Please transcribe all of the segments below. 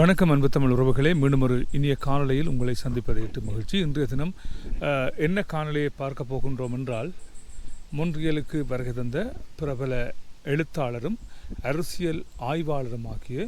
வணக்கம் அன்பு தமிழ் உறவுகளே. மீண்டும் ஒரு இனிய காணொலியில் உங்களை சந்திப்பதை எட்டு மகிழ்ச்சி. இன்றைய தினம் என்ன காணொலியை பார்க்க போகின்றோம் என்றால் மொன்றியலுக்கு வருகை தந்த பிரபல எழுத்தாளரும் அரசியல் ஆய்வாளருமாகிய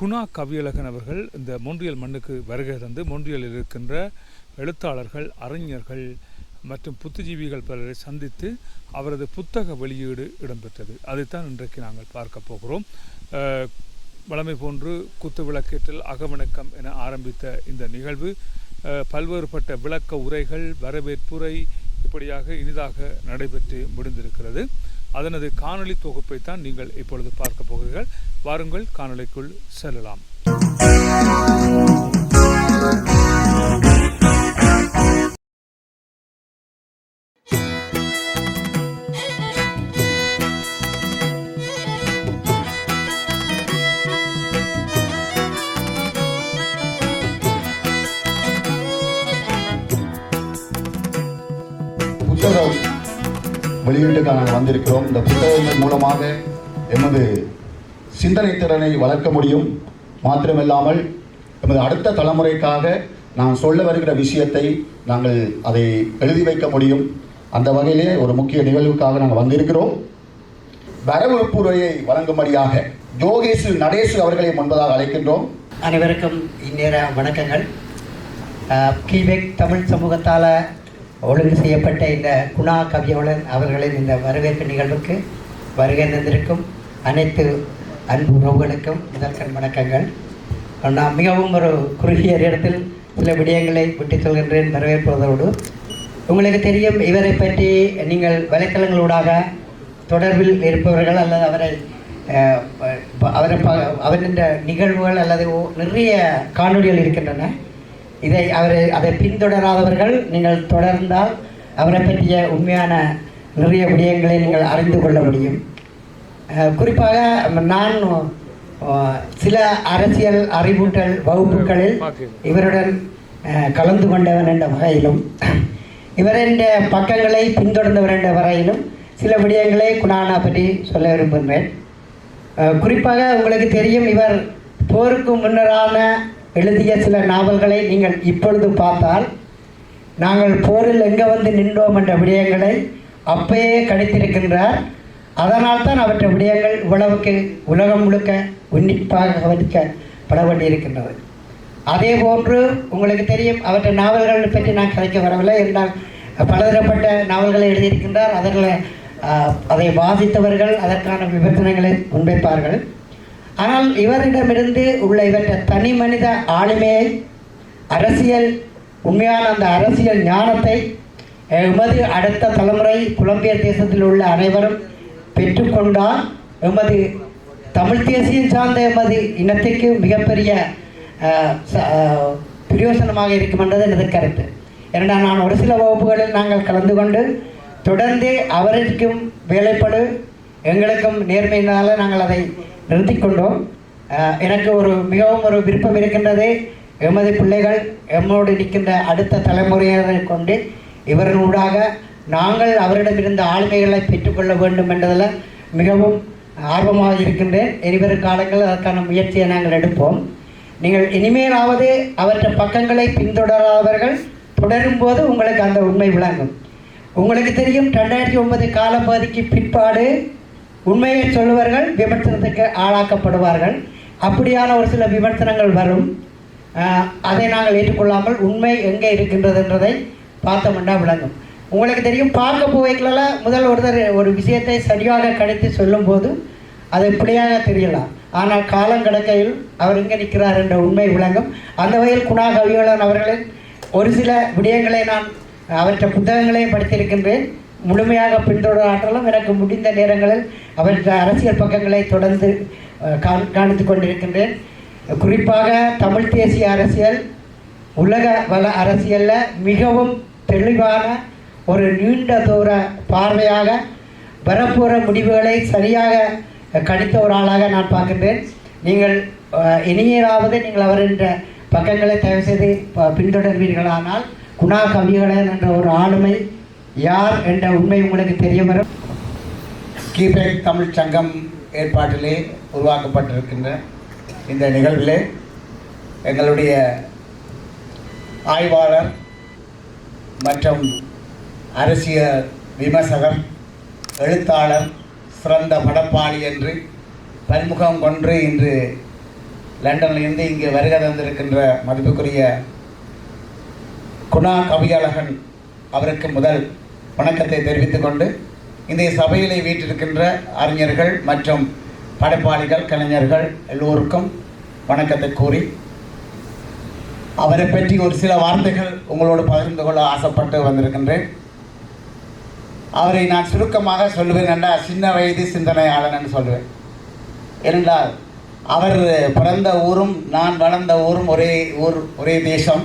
குணா கவியழகன் அவர்கள் இந்த மொன்றியல் மண்ணுக்கு வருகை தந்து மொன்றியலில் இருக்கின்ற எழுத்தாளர்கள் அறிஞர்கள் மற்றும் புத்திஜீவிகள் பலரை சந்தித்து அவரது புத்தக வெளியீடு இடம்பெற்றது. அதைத்தான் இன்றைக்கு நாங்கள் பார்க்க போகிறோம். வளமை வழமை போன்று குத்து விளக்கேற்றல் அகவணக்கம் என ஆரம்பித்த இந்த நிகழ்வு பல்வேறுபட்ட விளக்க உரைகள் வரவேற்புரை இப்படியாக இனிதாக நடைபெற்று முடிந்திருக்கிறது. அதனது காணொளி தொகுப்பை தான் நீங்கள் இப்பொழுது பார்க்க போகிறீர்கள். வாருங்கள் காணொளிக்குள் செல்லலாம். வெளியீட்டுக்காக நாங்கள் வந்திருக்கிறோம். இந்த புத்தகங்கள் மூலமாக எமது சிந்தனை திறனை வளர்க்க முடியும். மாத்திரமில்லாமல் எமது அடுத்த தலைமுறைக்காக நான் சொல்ல வருகிற விஷயத்தை நாங்கள் அதை எழுதி வைக்க முடியும். அந்த வகையிலே ஒரு முக்கிய நிகழ்வுக்காக நாங்கள் வந்திருக்கிறோம். வரவேற்புரையை வழங்கும்படியாக யோகேசு நடேசு அவர்களை முன்பதாக அழைக்கின்றோம். அனைவருக்கும் இந்நேர வணக்கங்கள். கீபெக் தமிழ் சமூகத்தால் ஒழுங்கு செய்யப்பட்ட இந்த குணா கவியவளன் அவர்களின் இந்த வரவேற்பு நிகழ்வுக்கு வருகை தந்திருக்கும் அனைத்து அன்பு உறவுகளுக்கும் முதற்கண் வணக்கங்கள். நான் மிகவும் ஒரு குறுகிய இடத்தில் சில விடயங்களை விட்டுச் சொல்கின்றேன் வரவேற்பதோடு உங்களுக்கு தெரியும் இவரை பற்றி நீங்கள் வலைத்தளங்களூடாக தொடர்பில் இருப்பவர்கள் அல்லது அவரை அவரை ப அவரின் நிகழ்வுகள் அல்லது ஓ- நிறைய காணொளிகள் இருக்கின்றன. இதை அவரை அதை பின்தொடராதவர்கள் நீங்கள் தொடர்ந்தால் அவரை பற்றிய உண்மையான நிறைய விடயங்களை நீங்கள் அறிந்து கொள்ள முடியும். குறிப்பாக நான் சில அரசியல் அறிவூட்டல் வகுப்புகளில் இவருடன் கலந்து கொண்டவன் என்ற வகையிலும் இவரின் பக்கங்களை பின்தொடர்ந்தவர் என்ற வரையிலும் சில விடயங்களை குணானா பற்றி சொல்ல விரும்புகிறேன். குறிப்பாக உங்களுக்கு தெரியும் இவர் போருக்கு முன்னரான எழுதிய சில நாவல்களை நீங்கள் இப்பொழுது பார்த்தால் நாங்கள் போரில் எங்கே வந்து நின்றோம் என்ற விடயங்களை அப்பயே கணித்திருக்கின்றார். அதனால் தான் அவற்றை விடயங்கள் இவ்வளவுக்கு உலகம் முழுக்க உன்னிப்பாக கவனிக்கப்பட வேண்டியிருக்கின்றது. அதே போன்று உங்களுக்கு தெரியும் அவற்றை நாவல்கள் பற்றி நான் கதைக்க வரவில்லை. என்றால் பலதரப்பட்ட நாவல்களை எழுதியிருக்கின்றார். அதில் அதை வாசித்தவர்கள் அதற்கான விமர்சனங்களை முன்வைப்பார்கள். ஆனால் இவரிடமிருந்து உள்ள இவற்ற தனி மனித ஆளுமையை அரசியல் உண்மையான அந்த அரசியல் ஞானத்தை எமது அடுத்த தலைமுறை புலம்பிய தேசத்தில் உள்ள அனைவரும் பெற்றுக்கொண்டால் எமது தமிழ் தேசியம் சார்ந்த எமது இனத்திற்கு மிகப்பெரிய பிரயோசனமாக இருக்கும் என்றது எனது கருத்து. ஏனென்றா நான் ஒரு சில வகுப்புகளில் நாங்கள் கலந்து கொண்டு தொடர்ந்து அவருக்கும் வேலைப்படு எங்களுக்கும் நேர்மையினால் நாங்கள் அதை நிறுத்தி கொண்டோம் எனக்கு ஒரு மிகவும் ஒரு விருப்பம் இருக்கின்றது எமது பிள்ளைகள் எம்மோடு நிற்கின்ற அடுத்த தலைமுறையினரை கொண்டு இவர்களூடாக நாங்கள் அவரிடமிருந்த ஆளுமைகளை பெற்றுக்கொள்ள வேண்டும் என்றதில் மிகவும் ஆர்வமாக இருக்கின்றேன். இனிவரும் காலங்களில் அதற்கான முயற்சியை நாங்கள் எடுப்போம். நீங்கள் இனிமேலாவது அவற்றை பக்கங்களை பின்தொடராதவர்கள் தொடரும்போது உங்களுக்கு அந்த உண்மை விளங்கும். உங்களுக்கு தெரியும் ரெண்டாயிரத்தி ஒன்பது காலப்பகுதிக்கு பிற்பாடு உண்மையை சொல்லுவார்கள் விமர்சனத்துக்கு ஆளாக்கப்படுவார்கள். அப்படியான ஒரு சில விமர்சனங்கள் வரும். அதை நாங்கள் ஏற்றுக்கொள்ளாமல் உண்மை எங்கே இருக்கின்றதுன்றதை பார்த்தோம்னா விளங்கும். உங்களுக்கு தெரியும் பார்க்க போய்க்கல முதல் ஒருத்தர் ஒரு விஷயத்தை சரியாக கணித்து சொல்லும்போது அது இப்படியாக தெரியலாம். ஆனால் காலம் கிடக்கையில் அவர் எங்கே நிற்கிறார் என்ற உண்மை விளங்கும். அந்த வகையில் குணா கவியோலன் அவர்களின் ஒரு சில விடயங்களை நான் அவற்றை புத்தகங்களையும் படித்திருக்கின்றேன். முழுமையாக பின்தொடர் ஆற்றலும் எனக்கு முடிந்த நேரங்களில் அவற்றை அரசியல் பக்கங்களை தொடர்ந்து காணித்து கொண்டிருக்கின்றேன். குறிப்பாக தமிழ் தேசிய அரசியல் உலக வள அரசியலில் மிகவும் தெளிவான ஒரு நீண்ட தூர பார்வையாக வரப்போகிற முடிவுகளை சரியாக கணித்த ஒரு ஆளாக நான் பார்க்கின்றேன். நீங்கள் அஹ், இனியராவது நீங்கள் என்ற பக்கங்களை தயவு செய்து ப- பின்தொடர்வீர்களானால் குணா கவிகளன் என்ற ஒரு ஆளுமை யார் என்ற உண்மை உங்களுக்கு தெரிய வரும். கீபேக் தமிழ் சங்கம் ஏற்பாட்டிலே உருவாக்கப்பட்டிருக்கின்ற இந்த நிகழ்விலே எங்களுடைய ஆய்வாளர் மற்றும் அரசியல் விமர்சகர் எழுத்தாளர் சிறந்த படப்பாளி என்று பன்முகம் கொன்று இன்று லண்டனிலிருந்து இங்கே வருகை தந்திருக்கின்ற மதிப்புக்குரிய குணா கவியழகன் அவருக்கு முதல் வணக்கத்தை தெரிவித்துக் கொண்டு இந்த சபையிலே வீற்றிருக்கின்ற அறிஞர்கள் மற்றும் படைப்பாளிகள் கலைஞர்கள் எல்லோருக்கும் வணக்கத்தை கூறி அவரை பற்றி ஒரு சில வார்த்தைகள் உங்களோடு பகிர்ந்து கொள்ள ஆசைப்பட்டு வந்திருக்கின்றேன். அவரை நான் சுருக்கமாக சொல்லுவேன் என்றால் சின்ன வயது சிந்தனையாளன் சொல்லுவேன். ஏனென்றால் அவர் பிறந்த ஊரும் நான் வளர்ந்த ஊரும் ஒரே ஊர் ஒரே தேசம்.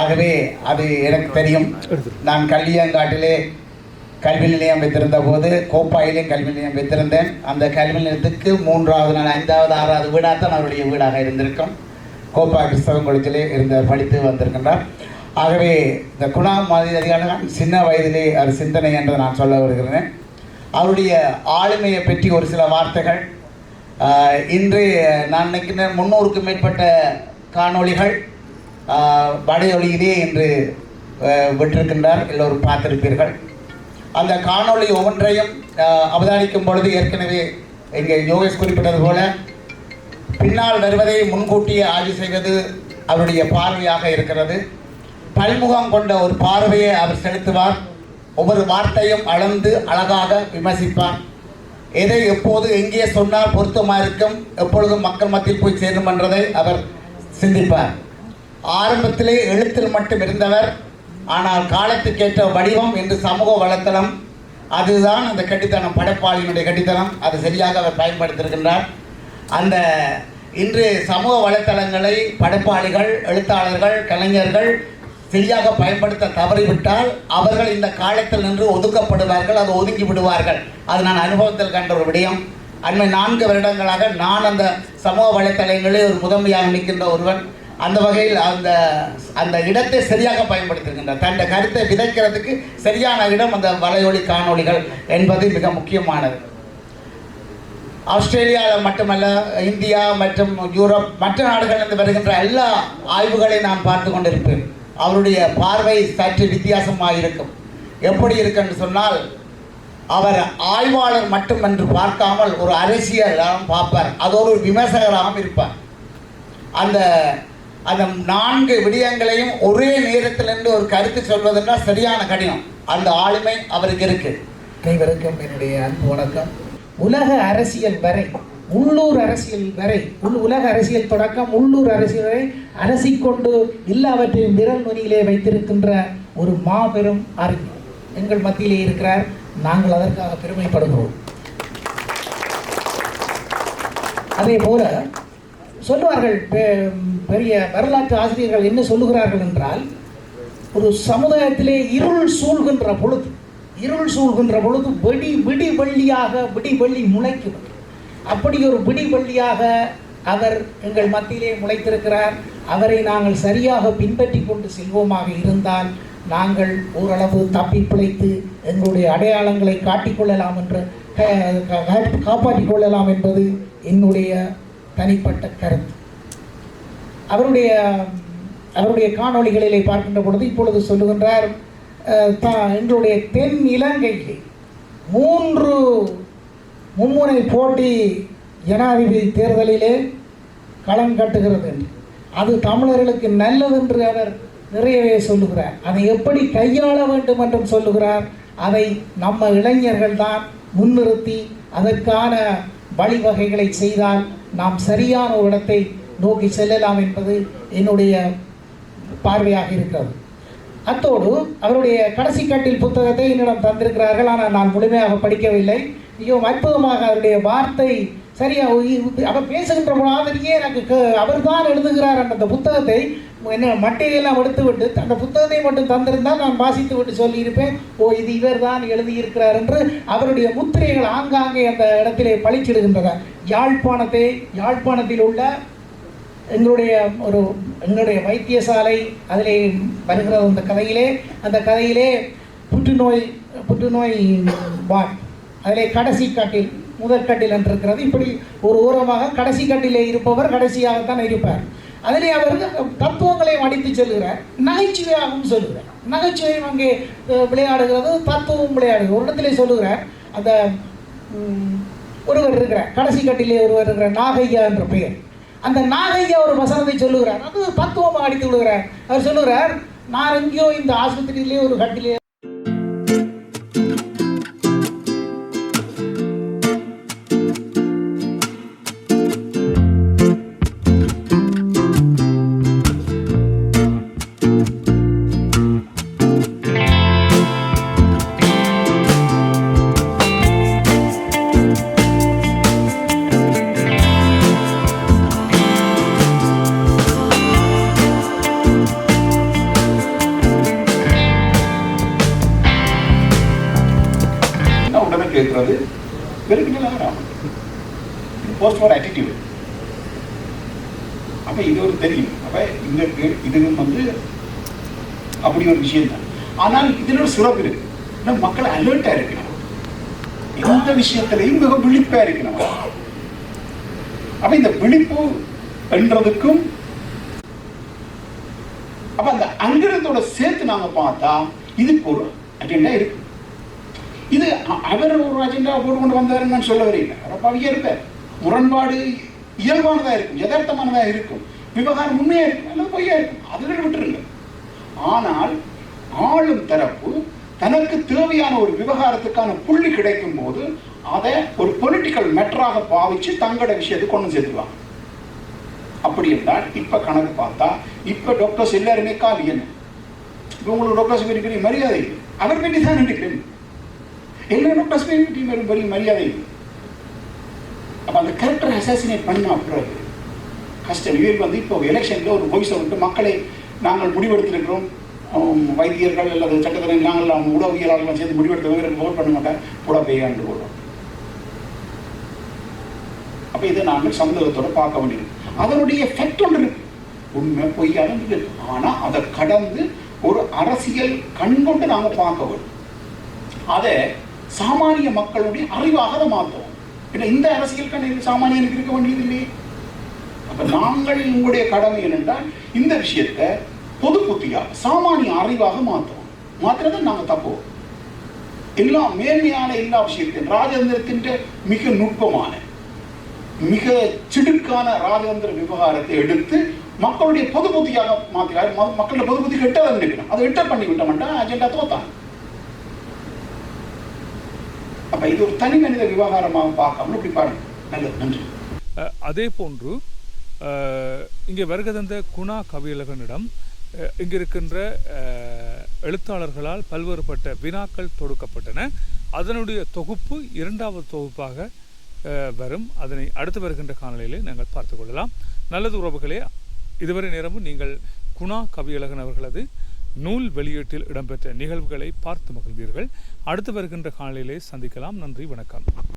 ஆகவே அது எனக்கு தெரியும். நான் கல்லியங்காட்டிலே கல்வி நிலையம் வைத்திருந்த போது கோப்பாயிலையும் கல்வி நிலையம் வைத்திருந்தேன். அந்த கல்வி நிலையத்துக்கு மூன்றாவது நாள் ஐந்தாவது ஆறாவது வீடாக தான் அவருடைய வீடாக இருந்திருக்கும். கோப்பா கிறிஸ்தவ குளத்திலே இருந்த படித்து வந்திருக்கின்றார். ஆகவே இந்த குணா மாதிரியான சின்ன வயதிலே அவர் சிந்தனை என்று நான் சொல்ல வருகிறேன். அவருடைய ஆளுமையை பற்றி ஒரு சில வார்த்தைகள். இன்று நான் நினைக்கிறேன் முன்னூறுக்கும் மேற்பட்ட காணொளிகள் வடையொலியிலே இன்று விட்டிருக்கின்றார். எல்லோரும் பார்த்திருப்பீர்கள். அந்த காணொளி ஒவ்வொன்றையும் அவதானிக்கும் பொழுது ஏற்கனவே இங்கே யோகேஷ் குறிப்பிட்டது போல பின்னால் வருவதை முன்கூட்டியே ஆய்வு செய்வது அவருடைய பார்வையாக இருக்கிறது. பல்முகம் கொண்ட ஒரு பார்வையை அவர் செலுத்துவார். ஒவ்வொரு வார்த்தையும் அளந்து அழகாக விமர்சிப்பார். எதை எப்போது எங்கே சொன்னால் பொருத்தமாக இருக்கும் எப்பொழுதும் மக்கள் மத்தியில் போய் சேரும் என்றதை அவர் சிந்திப்பார். ஆரம்பத்திலே எழுத்தில் மட்டும் இருந்தவர் ஆனால் காலத்துக்கேற்ற வடிவம் என்று சமூக வலைத்தளம் அதுதான் அந்த கட்டித்தனம் படைப்பாளியினுடைய கட்டித்தனம் அது சரியாக அவர் பயன்படுத்தியிருக்கின்றார். அந்த இன்று சமூக வலைத்தளங்களை படைப்பாளிகள் எழுத்தாளர்கள் கலைஞர்கள் சரியாக பயன்படுத்த தவறிவிட்டால் அவர்கள் இந்த காலத்தில் நின்று ஒதுக்கப்படுவார்கள் அது ஒதுக்கி விடுவார்கள். அது நான் அனுபவத்தில் கண்ட ஒரு விடயம். அண்மை நான்கு வருடங்களாக நான் அந்த சமூக வலைத்தளங்களில் ஒரு முதன்மையாக நிற்கின்ற ஒருவன். அந்த வகையில் அந்த அந்த இடத்தை சரியாக பயன்படுத்திருக்கின்றார் தன்னுடைய கருத்தை விதைக்கிறதுக்கு சரியான இடம் அந்த வலையொலி காணொளிகள் என்பது மிக முக்கியமானது. ஆஸ்திரேலியாவில் மட்டுமல்ல இந்தியா மற்றும் யூரோப் மற்ற நாடுகளிலிருந்து வருகின்ற எல்லா ஆய்வுகளையும் நான் பார்த்து கொண்டிருப்பேன். அவருடைய பார்வை சற்று வித்தியாசமாக இருக்கும். எப்படி இருக்குன்னு சொன்னால் அவர் ஆய்வாளர் மட்டும் என்று பார்க்காமல் ஒரு அரசியலாகவும் பார்ப்பார். அதோடு ஒரு விமர்சகராகவும் இருப்பார். அந்த அந்த நான்கு விடயங்களையும் ஒரே நேரத்திலிருந்து ஒரு கருத்து சொல்வதென்றால் சரியான கடினம். அந்த ஆளுமை அவருக்கு இருக்கு. அனைவருக்கும் என்னுடைய அன்பு வணக்கம். உலக அரசியல் வரை உள்ளூர் அரசியல் வரை உள் உலக அரசியல் தொடக்கம் உள்ளூர் அரசியல் வரை அரசிக்கொண்டு எல்லாவற்றையும் விரல் நுனியிலே வைத்திருக்கின்ற ஒரு மாபெரும் அறிஞர். எங்கள் மத்தியிலே இருக்கிறார். நாங்கள் அதற்காக பெருமைப்படுகிறோம். அதே போல சொல்லுவார்கள் பெ- பெரிய வரலாற்று ஆசிரியர்கள் என்ன சொல்லுகிறார்கள் என்றால் ஒரு சமுதாயத்திலே இருள் சூழ்கின்ற பொழுது இருள் சூழ்கின்ற பொழுது வெடி விடி வெள்ளியாக விடி முளைக்கும். அப்படி ஒரு விடிவள்ளியாக அவர் எங்கள் மத்தியிலே முளைத்திருக்கிறார். அவரை நாங்கள் சரியாக பின்பற்றி கொண்டு செல்வோமாக இருந்தால் நாங்கள் ஓரளவு தப்பி பிழைத்து எங்களுடைய அடையாளங்களை காட்டிக்கொள்ளலாம் என்று க- காப்பாற்றிக் கொள்ளலாம் என்பது என்னுடைய தனிப்பட்ட கருத்து. அவருடைய அவருடைய காணொளிகளிலே பார்க்கின்ற பொழுது இப்பொழுது சொல்லுகின்றார் அஹ், எங்களுடைய தென் இலங்கைக்கு மூன்று மும்முனை போட்டி ஜனாதிபதி தேர்தலிலே களம் கட்டுகிறது என்று. அது தமிழர்களுக்கு நல்லது என்று அவர் நிறையவே சொல்லுகிறார். அதை எப்படி கையாள வேண்டும் என்றும் சொல்லுகிறார். அதை நம்ம இளைஞர்கள் தான் முன்னிறுத்தி அதற்கான வழிவகைகளை செய்தால் நாம் சரியான ஒரு இடத்தை நோக்கி செல்லலாம் என்பது என்னுடைய பார்வையாக இருக்கிறது. அத்தோடு அவருடைய கடைசி கட்டில் புத்தகத்தை என்னிடம் தந்திருக்கிறார்கள். ஆனால் நான் முழுமையாக படிக்கவில்லை. மிகவும் அற்புதமாக அவருடைய வார்த்தை சரியா உ- அவர் பேசுகின்ற மாதிரியே எனக்கு அவர் தான் எழுதுகிறார் அந்த புத்தகத்தை. என்ன மட்டையெல்லாம் எடுத்து விட்டு அந்த புத்தகத்தை மட்டும் தந்திருந்தால் நான் வாசித்து விட்டு சொல்லியிருப்பேன். ஓ இது இவர் தான் எழுதியிருக்கிறார் என்று அவருடைய முத்திரைகள் ஆங்காங்கே அந்த இடத்திலே பழிச்சிடுகின்றன யாழ்ப்பாணத்தை யாழ்ப்பாணத்தில் உள்ள எங்களுடைய ஒரு எங்களுடைய வைத்தியசாலை அதிலே வருகிற அந்த கதையிலே. அந்த கதையிலே புற்றுநோய் புற்றுநோய் வார்ட். அதிலே கடைசி காட்டில் முதற்கட்டில் என்றிருக்கிறது இருக்கிறது இப்படி ஒரு ஓரமாக கடைசி கட்டிலே இருப்பவர் கடைசியாகத்தான் இருப்பார். அதிலே அவர் தத்துவங்களையும் அடித்து செல்கிறார் நகைச்சுவையாகவும் சொல்கிறார் நகைச்சுவையும் அங்கே விளையாடுகிறது. தத்துவம் விளையாடுகிறது. ஒரு இடத்திலே சொல்லுகிறார் அந்த ஒருவர் இருக்கிறார். கடைசி கட்டிலே ஒருவர் இருக்கிறார். நாகையா என்ற பெயர். அந்த நாகையா ஒரு வசனத்தை சொல்லுகிறார். அது தத்துவமாக அடித்து விடுகிறார். அவர் சொல்லுகிறார் நான் எங்கேயோ இந்த ஆஸ்பத்திரியிலே ஒரு கட்டிலே அதாவது கேட்கறது வெறுக்கு போஸ்ட் ஃபார் ஆட்டிடியூட் அப்போ இது ஒரு தெரியும். அப்போ இந்த இதுவும் வந்து அப்படி ஒரு விஷயம் தான் ஆனால் இதில் ஒரு சுரப்பு இருக்கு. ஆனா மக்கள் அலர்ட்டாக இருக்கணும் எந்த விஷயத்திலையும் மிக விழிப்பாக இருக்கணும் அப்போ இந்த விழிப்பு என்றதுக்கும் அப்போ அந்த அங்கிருந்தோட சேர்த்து நாங்கள் பார்த்தா இதுக்கு ஒரு அஜெண்டா இருக்கு. இது அ- அவர் ஒரு அஜெண்டா போட்டு கொண்டு வந்தாருன்னு நான் சொல்ல வரீங்க பவிய இருப்பார். முரண்பாடு இயல்பானதாக இருக்கும் யதார்த்தமானதாக இருக்கும் விவகாரம் உண்மையாக இருக்கும் அல்லது பொய்யா இருக்கும் அதில் விட்டுருங்க ஆனால் ஆளும் தரப்பு தனக்கு தேவையான ஒரு விவகாரத்துக்கான புள்ளி கிடைக்கும் போது அதை ஒரு பொலிட்டிக்கல் மெட்டராக பாவிச்சு தங்களோட விஷயத்தை கொண்டு சேர்த்துவாங்க அப்படி என்றால் இப்ப கணக்கு பார்த்தா இப்ப டாக்டர்ஸ் எல்லாருமே காலி என்ன? இப்ப உங்களுக்கு டாக்டர்ஸ் பெரிய மரியாதை அவர் வேண்டி தான் நினைக்கிறேன் எல்லோரும் டாக்டர்ஸ் பெரிய பெரிய மரியாதை அப்போ அப்ப அந்த கேரக்டர் அசாசினேட் பண்ண பிறகு கஷ்டம் இவர் வந்து இப்போ எலெக்ஷன்ல ஒரு வாய்ஸை விட்டு மக்களை நாங்கள் முடிவெடுத்திருக்கிறோம். வைத்தியர்கள் அல்லது சட்டத்துறை நாங்கள் அவங்க உடவியலாளர்கள் சேர்ந்து முடிவெடுத்தவங்க ஓட் பண்ண மாட்டேன் கூட பெய்யாண்டு போடுறோம். அப்ப இதை நாங்கள் சந்தேகத்தோடு பார்க்க வேண்டியது அதனுடைய எஃபெக்ட் ஒன்று இருக்கு. உண்மை பொய்யான இருக்கு ஆனா அதை கடந்து ஒரு அரசியல் கண்கொண்டு நாம் பார்க்க வேண்டும். அதை சாமானிய மக்களுடைய அறிவாக அதை மாற்றுவோம் இல்லை இந்த அரசியல் கண்ணில் சாமானியனுக்கு இருக்க வேண்டியது இல்லையே அப்ப நாங்கள் உங்களுடைய கடமை என்னென்றால் இந்த விஷயத்தை பொது புத்தியாக சாமானிய அறிவாக மாற்றுவோம். மாற்றுறது நாங்க தப்புவோம் எல்லா மேன்மையான எல்லா விஷயத்தையும் ராஜேந்திரத்தின் மிக நுட்பமான மிக சிடுக்கான ராஜேந்திர விவகாரத்தை எடுத்து மக்களுடைய பொது புத்தியாக மாத்தினார். ம- மக்களுடைய பொது புத்தி கெட்டதை நினைக்கணும். அதை எட்ட பண்ணி விட்டோம்னா அஜெண்டா தோத்தாங்க அப்ப இது ஒரு தனி மனித விவகாரமாக பார்க்காம இப்படி பாருங்க. நல்லது நன்றி. அதே போன்று இங்கே வருகை தந்த குணா கவியலகனிடம் அஹ், இங்கே இருக்கின்ற எழுத்தாளர்களால் பல்வேறுபட்ட வினாக்கள் தொடுக்கப்பட்டன. அதனுடைய தொகுப்பு இரண்டாவது தொகுப்பாக வரும். அதனை அடுத்து வருகின்ற காணொலியிலே நாங்கள் பார்த்து கொள்ளலாம். நல்லது உறவுகளே இதுவரை நேரமும் நீங்கள் குணா கவியழகன் அவர்களது நூல் வெளியீட்டில் இடம்பெற்ற நிகழ்வுகளை பார்த்து மகிழ்ந்தீர்கள். அடுத்து வருகின்ற காலையிலே சந்திக்கலாம். நன்றி வணக்கம்.